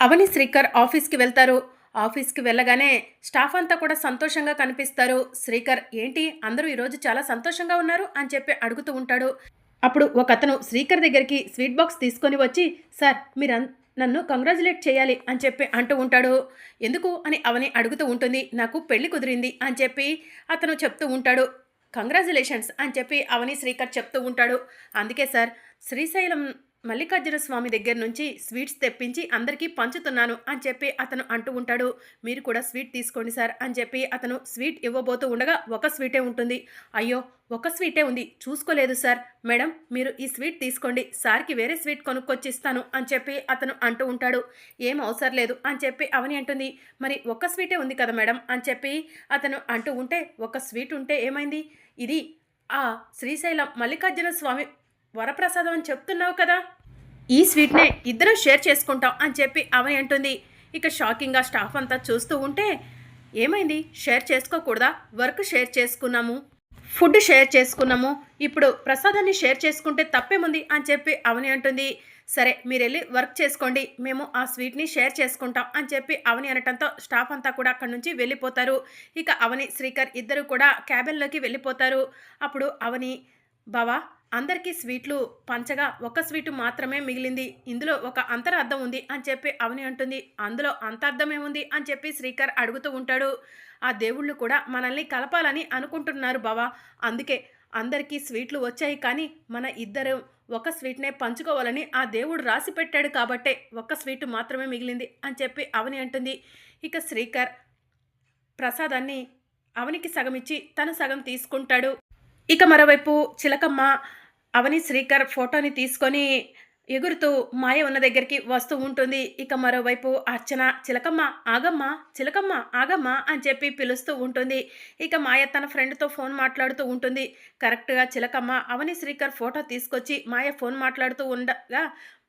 అవని శ్రీకర్ ఆఫీస్కి వెళ్తారు. ఆఫీస్కి వెళ్ళగానే స్టాఫ్ అంతా కూడా సంతోషంగా కనిపిస్తారు. శ్రీకర్ ఏంటి? అందరూ ఈరోజు చాలా సంతోషంగా ఉన్నారు అని చెప్పి అడుగుతూ ఉంటాడు. అప్పుడు ఒక అతను శ్రీకర్ దగ్గరికి స్వీట్ బాక్స్ తీసుకొని వచ్చి సార్ మీరు అన్- నన్ను కంగ్రాచులేట్ చేయాలి అని చెప్పి అంటూ ఉంటాడు. ఎందుకు? అని అవని అడుగుతూ ఉంటుంది. నాకు పెళ్ళి కుదిరింది అని చెప్పి అతను చెప్తూ ఉంటాడు. కంగ్రాచులేషన్స్ అని చెప్పి అవని శ్రీకర్ చెప్తూ ఉంటాడు. అందుకే సార్ శ్రీశైలం మల్లికార్జున స్వామి దగ్గర నుంచి స్వీట్స్ తెప్పించి అందరికీ పంచుతున్నాను అని చెప్పి అతను అంటూ ఉంటాడు. మీరు కూడా స్వీట్ తీసుకోండి సార్ అని చెప్పి అతను స్వీట్ ఇవ్వబోతూ ఉండగా ఒక స్వీటే ఉంటుంది. అయ్యో ఒక స్వీటే ఉంది. చూసుకోలేదు సార్. మేడం మీరు ఈ స్వీట్ తీసుకోండి. సార్కి వేరే స్వీట్ కొనుక్కొచ్చి ఇస్తాను అని చెప్పి అతను అంటూ ఉంటాడు. ఏం అవసరం లేదు అని చెప్పి అవని అంటుంది. మరి ఒక్క స్వీటే ఉంది కదా మేడం అని చెప్పి అతను అంటూ ఉంటే ఒక స్వీట్ ఉంటే ఏమైంది? ఇది ఆ శ్రీశైలం మల్లికార్జున స్వామి వరప్రసాదం అని చెప్తున్నావు కదా. ఈ స్వీట్నే ఇద్దరం షేర్ చేసుకుంటాం అని చెప్పి అవని అంటుంది. ఇక షాకింగ్గా స్టాఫ్ అంతా చూస్తూ ఉంటే ఏమైంది? షేర్ చేసుకోకూడదా? వర్క్ షేర్ చేసుకున్నాము. ఫుడ్ షేర్ చేసుకున్నాము. ఇప్పుడు ప్రసాదాన్ని షేర్ చేసుకుంటే తప్పేముంది అని చెప్పి అవని అంటుంది. సరే మీరు వెళ్ళి వర్క్ చేసుకోండి. మేము ఆ స్వీట్ని షేర్ చేసుకుంటాం అని చెప్పి అవని అనటంతో స్టాఫ్ అంతా కూడా అక్కడి నుంచి వెళ్ళిపోతారు. ఇక అవని శ్రీకర్ ఇద్దరు కూడా క్యాబిన్లోకి వెళ్ళిపోతారు. అప్పుడు అవని బావా అందరికీ స్వీట్లు పంచగా ఒక స్వీటు మాత్రమే మిగిలింది. ఇందులో ఒక అంతరార్థం ఉంది అని చెప్పి అవని అంటుంది. అందులో అంతర్థం ఏముంది అని చెప్పి శ్రీకర్ అడుగుతూ ఉంటాడు. ఆ దేవుళ్ళు కూడా మనల్ని కలపాలని అనుకుంటున్నారు బావా. అందుకే అందరికీ స్వీట్లు వచ్చాయి కానీ మన ఇద్దరు ఒక స్వీట్నే పంచుకోవాలని ఆ దేవుడు రాసి పెట్టాడు కాబట్టే ఒక స్వీటు మాత్రమే మిగిలింది అని చెప్పి అవని అంటుంది. ఇక శ్రీకర్ ప్రసాదాన్ని అవనికి సగం ఇచ్చి తను సగం తీసుకుంటాడు. ఇక మరోవైపు చిలకమ్మ అవని శ్రీకర్ ఫోటోని తీసుకొని ఎగురుతూ మాయ ఉన్న దగ్గరికి వస్తూ ఉంటుంది. ఇక మరోవైపు అర్చన చిలకమ్మ ఆగమ్మ చిలకమ్మ ఆగమ్మ అని చెప్పి పిలుస్తూ ఉంటుంది. ఇక మాయ తన ఫ్రెండ్తో ఫోన్ మాట్లాడుతూ ఉంటుంది. కరెక్ట్గా చిలకమ్మ అవని శ్రీకర్ ఫోటో తీసుకొచ్చి మాయ ఫోన్ మాట్లాడుతూ ఉండగా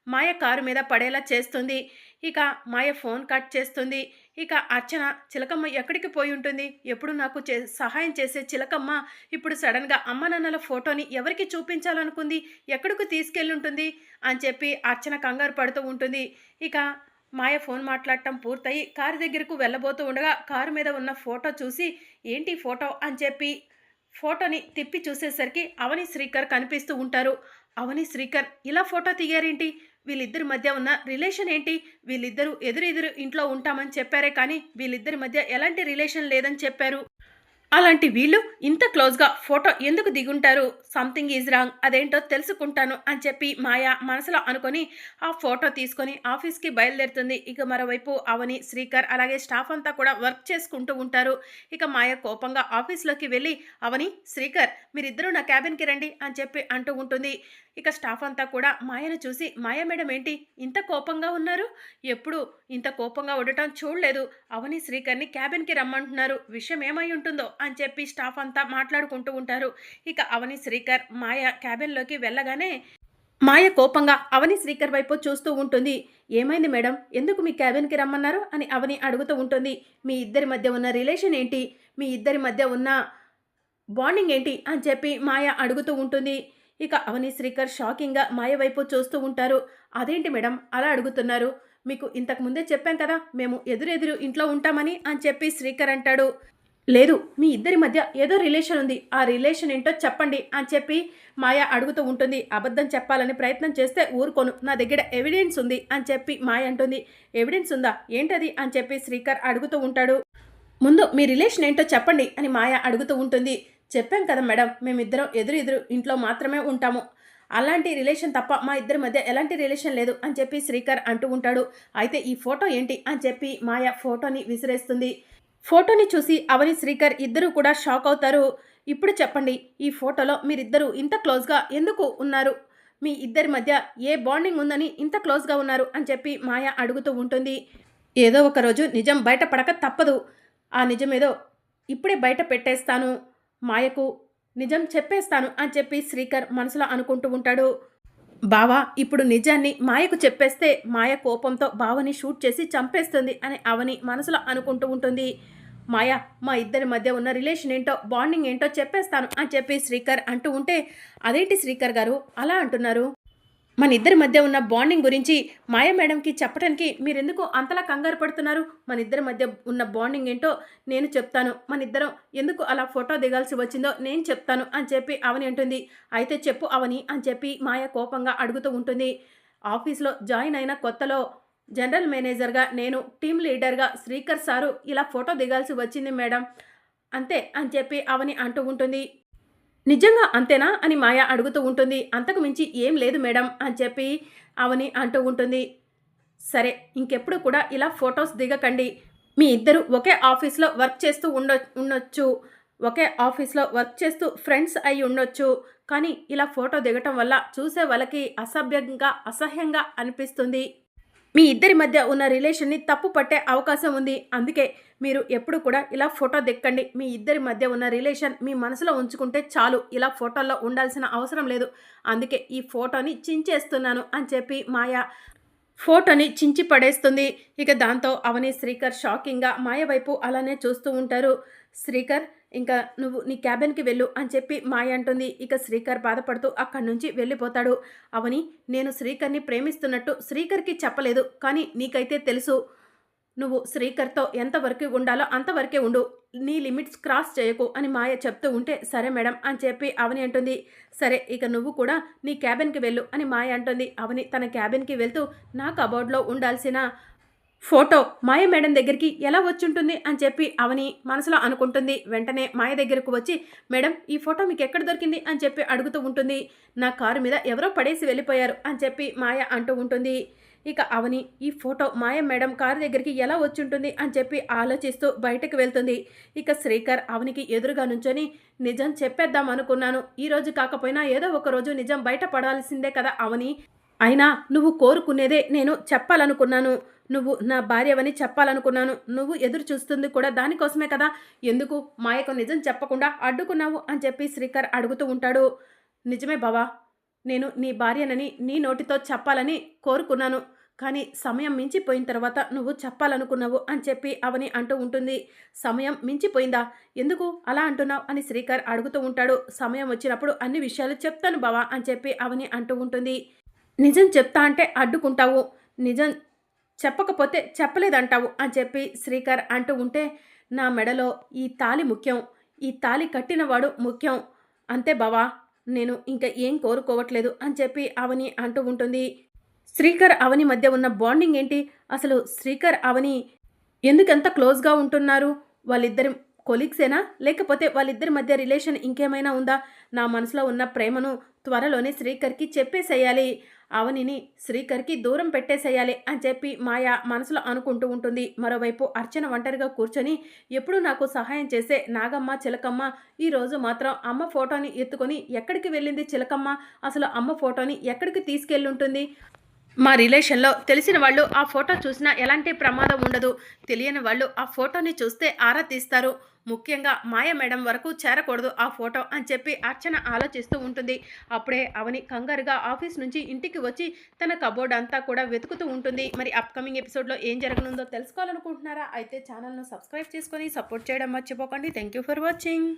మాయ కారు మీద పడేలా చేస్తుంది. ఇక మాయ ఫోన్ కట్ చేస్తుంది. ఇక అర్చన చిలకమ్మ ఎక్కడికి పోయి ఉంటుంది? ఎప్పుడు నాకు చే సహాయం చేసే చిలకమ్మ? ఇప్పుడు సడన్గా అమ్మ నాన్నల ఫోటోని ఎవరికి చూపించాలనుకుంది? ఎక్కడికి తీసుకెళ్ళుంటుంది అని చెప్పి అర్చన కంగారు పడుతూ ఉంటుంది. ఇక మాయ ఫోన్ మాట్లాడటం పూర్తయి కారు దగ్గరకు వెళ్ళబోతూ ఉండగా కారు మీద ఉన్న ఫోటో చూసి ఏంటి ఫోటో? అని చెప్పి ఫోటోని తిప్పి చూసేసరికి అవని శ్రీకర్ కనిపిస్తూ ఉంటారు. అవని శ్రీకర్ ఇలా ఫోటో దిగారేంటి వీళ్ళిద్దరి మధ్య ఉన్న రిలేషన్ ఏంటి? వీళ్ళిద్దరూ ఎదురెదురు ఇంట్లో ఉంటామని చెప్పారే కానీ వీళ్ళిద్దరి మధ్య ఎలాంటి రిలేషన్ లేదని చెప్పారు? అలాంటి వీళ్ళు ఇంత క్లోజ్గా ఫోటో ఎందుకు దిగుంటారు? సంథింగ్ ఈజ్ రాంగ్ అదేంటో తెలుసుకుంటాను అని చెప్పి మాయ మనసులో అనుకొని ఆ ఫోటో తీసుకొని ఆఫీస్కి బయలుదేరుతుంది. ఇక మరోవైపు అవని శ్రీకర్ అలాగే స్టాఫ్ అంతా కూడా వర్క్ చేసుకుంటూ ఉంటారు. ఇక మాయ కోపంగా ఆఫీస్లోకి వెళ్ళి అవని శ్రీకర్ మీరిద్దరూ నా క్యాబిన్కి రండి అని చెప్పి అంటూ ఉంటుంది. ఇక స్టాఫ్ అంతా కూడా మాయను చూసి మాయ మేడం ఏంటి? ఇంత కోపంగా ఉన్నారు? ఎప్పుడు ఇంత కోపంగా ఉండటం చూడలేదు. అవని శ్రీకర్ని క్యాబిన్కి రమ్మంటున్నారు. విషయం ఏమై ఉంటుందో? అని చెప్పి స్టాఫ్ అంతా మాట్లాడుకుంటూ ఉంటారు. ఇక అవని శ్రీకర్ మాయ క్యాబిన్లోకి వెళ్ళగానే మాయ కోపంగా అవని శ్రీకర్ వైపు చూస్తూ ఉంటుంది. ఏమైంది మేడం? ఎందుకు మీ క్యాబిన్కి రమ్మన్నారు? అని అవని అడుగుతూ ఉంటుంది. మీ ఇద్దరి మధ్య ఉన్న రిలేషన్ ఏంటి? మీ ఇద్దరి మధ్య ఉన్న బాండింగ్ ఏంటి? అని చెప్పి మాయ అడుగుతూ ఉంటుంది. ఇక అవని శ్రీకర్ షాకింగ్గా మాయ వైపు చూస్తూ ఉంటారు. అదేంటి మేడం? అలా అడుగుతున్నారు. మీకు ఇంతకు ముందే చెప్పాం కదా మేము ఎదురెదురు ఇంట్లో ఉంటామని అని చెప్పి శ్రీకర్ అంటాడు. లేదు మీ ఇద్దరి మధ్య ఏదో రిలేషన్ ఉంది. ఆ రిలేషన్ ఏంటో చెప్పండి అని చెప్పి మాయ అడుగుతూ ఉంటుంది. అబద్ధం చెప్పాలని ప్రయత్నం చేస్తే ఊరుకోను. నా దగ్గర ఎవిడెన్స్ ఉంది అని చెప్పి మాయ అంటుంది. ఎవిడెన్స్ ఉందా? ఏంటది? అని చెప్పి శ్రీకర్ అడుగుతూ ఉంటాడు. ముందు మీ రిలేషన్ ఏంటో చెప్పండి అని మాయ అడుగుతూ ఉంటుంది. చెప్పాం కదా మేడం మేమిద్దరం ఎదురు ఎదురు ఇంట్లో మాత్రమే ఉంటాము. అలాంటి రిలేషన్ తప్ప మా ఇద్దరి మధ్య ఎలాంటి రిలేషన్ లేదు అని చెప్పి శ్రీకర్ అంటూ ఉంటాడు. అయితే ఈ ఫోటో ఏంటి అని చెప్పి మాయ ఫోటోని విసిరేస్తుంది. ఫోటోని చూసి అవని శ్రీకర్ ఇద్దరు కూడా షాక్ అవుతారు. ఇప్పుడు చెప్పండి ఈ ఫోటోలో మీరిద్దరూ ఇంత క్లోజ్గా ఎందుకు ఉన్నారు? మీ ఇద్దరి మధ్య ఏ బాండింగ్ ఉందని ఇంత క్లోజ్గా ఉన్నారు అని చెప్పి మాయ అడుగుతూ ఉంటుంది. ఏదో ఒక రోజు నిజం బయటపడక తప్పదు. ఆ నిజమేదో ఇప్పుడే బయట పెట్టేస్తాను. మాయకు నిజం చెప్పేస్తాను అని చెప్పి శ్రీకర్ మనసులో అనుకుంటూ ఉంటాడు. బావా ఇప్పుడు నిజాన్ని మాయకు చెప్పేస్తే మాయ కోపంతో బావని షూట్ చేసి చంపేస్తుంది అని అవని మనసులో అనుకుంటూ ఉంటుంది. మాయ మా ఇద్దరి మధ్య ఉన్న రిలేషన్ ఏంటో బాండింగ్ ఏంటో చెప్పేస్తాను అని చెప్పి శ్రీకర్ అంటూ ఉంటే అదేంటి శ్రీకర్ గారు? అలా అంటున్నారు. మన ఇద్దరి మధ్య ఉన్న బాండింగ్ గురించి మాయ మేడంకి చెప్పడానికి మీరెందుకు అంతలా కంగారు పడుతున్నారు? మన ఇద్దరి మధ్య ఉన్న బాండింగ్ ఏంటో నేను చెప్తాను. మన ఇద్దరం ఎందుకు అలా ఫోటో దిగాల్సి వచ్చిందో నేను చెప్తాను అని చెప్పి అవని అంటుంది. అయితే చెప్పు అవని అని చెప్పి మాయ కోపంగా అడుగుతూ ఉంటుంది. ఆఫీస్లో జాయిన్ అయిన కొత్తలో జనరల్ మేనేజర్గా నేను టీం లీడర్గా శ్రీకర్ సారు ఇలా ఫోటో దిగాల్సి వచ్చింది మేడం. అంతే అని చెప్పి అవని అంటూ ఉంటుంది. నిజంగా అంతేనా అని మాయ అడుగుతూ ఉంటుంది. అంతకు మించి ఏం లేదు మేడం అని చెప్పి అవని అంటూ ఉంటుంది. సరే ఇంకెప్పుడు కూడా ఇలా ఫొటోస్ దిగకండి. మీ ఇద్దరు ఒకే ఆఫీస్లో వర్క్ చేస్తూ ఉండ ఉండొచ్చు. ఒకే ఆఫీస్లో వర్క్ చేస్తూ ఫ్రెండ్స్ అయి ఉండొచ్చు. కానీ ఇలా ఫోటో దిగటం వల్ల చూసే వాళ్ళకి అసభ్యంగా అసహ్యంగా అనిపిస్తుంది. మీ ఇద్దరి మధ్య ఉన్న రిలేషన్ని తప్పు పట్టే అవకాశం ఉంది. అందుకే మీరు ఎప్పుడు కూడా ఇలా ఫోటో దిక్కండి. మీ ఇద్దరి మధ్య ఉన్న రిలేషన్ మీ మనసులో ఉంచుకుంటే చాలు. ఇలా ఫోటోల్లో ఉండాల్సిన అవసరం లేదు. అందుకే ఈ ఫోటోని చించేస్తున్నాను అని చెప్పి మాయ ఫోటోని చించి పడేస్తుంది. ఇక దాంతో అవని శ్రీకర్ షాకింగ్గా మాయ వైపు అలానే చూస్తూ ఉంటారు. శ్రీకర్ ఇంకా నువ్వు నీ క్యాబిన్కి వెళ్ళు అని చెప్పి మాయ అంటుంది. ఇక శ్రీకర్ బాధపడుతూ అక్కడి నుంచి వెళ్ళిపోతాడు. అవని నేను శ్రీకర్ని ప్రేమిస్తున్నట్టు శ్రీకర్కి చెప్పలేదు. కానీ నీకైతే తెలుసు. నువ్వు శ్రీకర్తో ఎంతవరకు ఉండాలో అంతవరకే ఉండు. నీ లిమిట్స్ క్రాస్ చేయకు అని మాయ చెప్తూ ఉంటే సరే మేడం అని చెప్పి అవని అంటుంది. సరే ఇక నువ్వు కూడా నీ క్యాబిన్కి వెళ్ళు అని మాయ అంటుంది. అవని తన క్యాబిన్కి వెళ్తూ నా కబోర్డ్లో ఉండాల్సిన ఫోటో మాయ మేడం దగ్గరికి ఎలా వచ్చుంటుంది అని చెప్పి అవని మనసులో అనుకుంటుంది. వెంటనే మాయ దగ్గరకు వచ్చి మేడం ఈ ఫోటో మీకు ఎక్కడ దొరికింది? అని చెప్పి అడుగుతూ ఉంటుంది. నా కారు మీద ఎవరో పడేసి వెళ్ళిపోయారు అని చెప్పి మాయ అంటూ ఉంటుంది. ఇక అవని ఈ ఫోటో మాయ మేడం కారు దగ్గరికి ఎలా వచ్చుంటుంది? అని చెప్పి ఆలోచిస్తూ బయటకు వెళ్తుంది. ఇక శ్రీకర్ అవనికి ఎదురుగా నుంచొని నిజం చెప్పేద్దాం అనుకున్నాను. ఈ రోజు కాకపోయినా ఏదో ఒక రోజు నిజం బయట పడాల్సిందే కదా అవని. అయినా నువ్వు కోరుకునేదే నేను చెప్పాలనుకున్నాను. నువ్వు నా భార్యవని చెప్పాలనుకున్నాను. నువ్వు ఎదురు చూస్తుంది కూడా దానికోసమే కదా. ఎందుకు? మాయకు నిజం చెప్పకుండా అడ్డుకున్నావు అని చెప్పి శ్రీకర్ అడుగుతూ ఉంటాడు. నిజమే బావా. నేను నీ భార్యనని నీ నోటితో చెప్పాలని కోరుకున్నాను. కానీ సమయం మించిపోయిన తర్వాత నువ్వు చెప్పాలనుకున్నావు అని చెప్పి అవని అంటూ ఉంటుంది. సమయం మించిపోయిందా? ఎందుకు అలా అంటున్నావు అని శ్రీకర్ అడుగుతూ ఉంటాడు. సమయం వచ్చినప్పుడు అన్ని విషయాలు చెప్తాను బావా అని చెప్పి అవని అంటూ ఉంటుంది. నిజం చెప్తా అంటే అడ్డుకుంటావు. నిజం చెప్పకపోతే చెప్పలేదంటావు అని చెప్పి శ్రీకర్ అంటూ ఉంటే నా మెడలో ఈ తాలి ముఖ్యం ఈ తాలి కట్టినవాడు ముఖ్యం. అంతే బావా నేను ఇంకా ఏం కోరుకోవట్లేదు అని చెప్పి అవని అంటూ ఉంటుంది. శ్రీకర్ అవని మధ్య ఉన్న బాండింగ్ ఏంటి? అసలు శ్రీకర్ అవని ఎందుకంత క్లోజ్గా ఉంటున్నారు? వాళ్ళిద్దరి కొలీగ్సేనా? లేకపోతే వాళ్ళిద్దరి మధ్య రిలేషన్ ఇంకేమైనా ఉందా? నా మనసులో ఉన్న ప్రేమను త్వరలోనే శ్రీకర్కి చెప్పేసేయాలి. అవనిని శ్రీకర్కి దూరం పెట్టేసేయాలి అని చెప్పి మాయ మనసులో అనుకుంటూ ఉంటుంది. మరోవైపు అర్చన ఒంటరిగా కూర్చొని ఎప్పుడు నాకు సహాయం చేసే నాగమ్మ చిలకమ్మ ఈరోజు మాత్రం అమ్మ ఫోటోని ఎత్తుకొని ఎక్కడికి వెళ్ళింది చిలకమ్మ? అసలు అమ్మ ఫోటోని ఎక్కడికి తీసుకెళ్ళి ఉంటుంది? మా రిలేషన్లో తెలిసిన వాళ్ళు ఆ ఫోటో చూసినా ఎలాంటి ప్రమాదం ఉండదు. తెలియని వాళ్ళు ఆ ఫోటోని చూస్తే ఆరా తీస్తారు. ముఖ్యంగా మాయ మేడం వరకు చేరకూడదు ఆ ఫోటో అని చెప్పి అర్చన ఆలోచిస్తూ ఉంటుంది. అప్పుడే అవని కంగారుగా ఆఫీస్ నుంచి ఇంటికి వచ్చి తన కబోర్డ్ అంతా కూడా వెతుకుతూ ఉంటుంది. మరి అప్కమింగ్ ఎపిసోడ్లో ఏం జరగనుందో తెలుసుకోవాలనుకుంటున్నారా? అయితే ఛానల్ను సబ్స్క్రైబ్ చేసుకొని సపోర్ట్ చేయడం మర్చిపోకండి. Thank you for watching.